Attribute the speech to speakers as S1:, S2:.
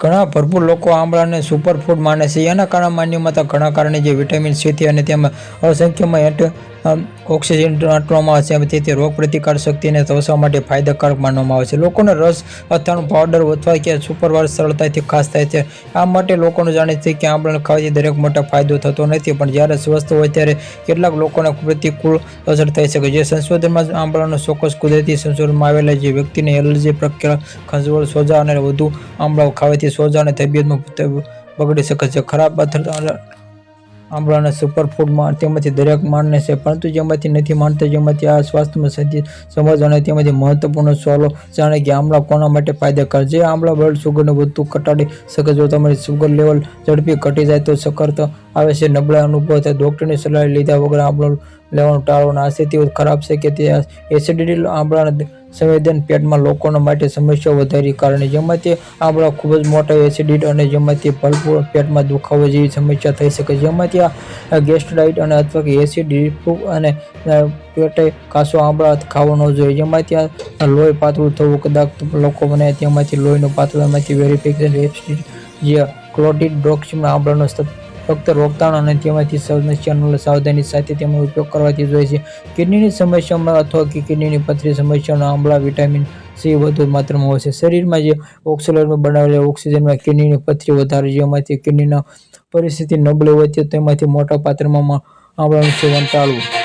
S1: ઘણા ભરપૂર લોકો આમળાને સુપરફૂડ માને છે. એના કારણે માન્યમાં ઘણા કારણે જે વિટામિન સી અને તેમાં અસંખ્યમાં એન્ટ ઓક્સિજન આંટવામાં આવે છે તેથી રોગ પ્રતિકાર શક્તિને તોસવા માટે ફાયદાકારક માનવામાં આવે છે. લોકોને રસ, અથાણું પાવડર અથવા કે સુપરવાર સરળતાથી ખાસ થાય છે. આ માટે લોકોને જાણે છે કે આંબળ ખાવાથી દરેક મોટા ફાયદો થતો નથી, પણ જ્યારે સ્વસ્થ હોય ત્યારે કેટલાક લોકોને પ્રતિકૂળ અસર થઈ શકે છે. સંશોધનમાં આંબળાનો ચોક્કસ કુદરતી સંશોધનમાં આવેલા જે વ્યક્તિને એલર્જી પ્રક્રિયા, ખંજવળ, સોજા અને વધુ આંબળાઓ ખાવાથી સોજા અને તબિયતમાં બગડી શકે છે. ખરાબ અસર આમળાના સુપરફૂડમાં તેમાંથી દરેક માણને છે, પરંતુ જેમાંથી નથી માનતા જેમાંથી આ સ્વાસ્થ્યમાં સદી સમજ અને તેમાંથી મહત્વપૂર્ણ સવાલો જાણે કે આંબળા કોના માટે ફાયદાકાર છે આંબળા બ્લડ શુગરને વધુ ઘટાડી શકે જો તમારી શુગર લેવલ ઝડપી ઘટી જાય તો સક્કર તો આવે છે. નબળા અનુભવ થાય. ડૉક્ટરની સલાહ લીધા વગર આંબળો લેવાનું ટાળવાનું આ સ્થિતિ ખરાબ છે કે તે એસિડિટી આમળાના સંવેદન પેટમાં લોકોના માટે સમસ્યાઓ વધારી કારણે જેમાંથી આમળા ખૂબ જ મોટા એસિડિટ અને જેમાંથી ભરપૂર પેટમાં દુખાવો જેવી સમસ્યા થઈ શકે. જેમાંથી આ ગેસ્ટ્રાઇટ અને અથવા કે એસિડ રિફ્લુ અને પેટે કાસો આંબળા ખાવો ન જોઈએ. જેમાંથી આ લોહી પાતળું થવું કદાચ લોકો બને તેમાંથી લોહીનું પાતળામાંથી વેરિફિકેશન જે ક્લોટિડ ડોક્સિમના સતત ફક્ત રોકતાણ અને તેમાંથી સમસ્યાનો સાવધાની સાથે તેનો ઉપયોગ કરવાથી જોઈએ છે. કિડનીની સમસ્યામાં અથવા કે કિડનીની પથરી સમસ્યાનો આમળા વિટામિન સી વધુ માત્રામાં હોય છે. શરીરમાં જે ઓક્સિજનમાં બનાવેલા ઓક્સિજનમાં કિડનીની પથરી વધારે જેમાંથી કિડનીના પરિસ્થિતિ નબળી હોય છે, તેમાંથી મોટા પાત્રમાં આમળાનું સેવન ટાળવું.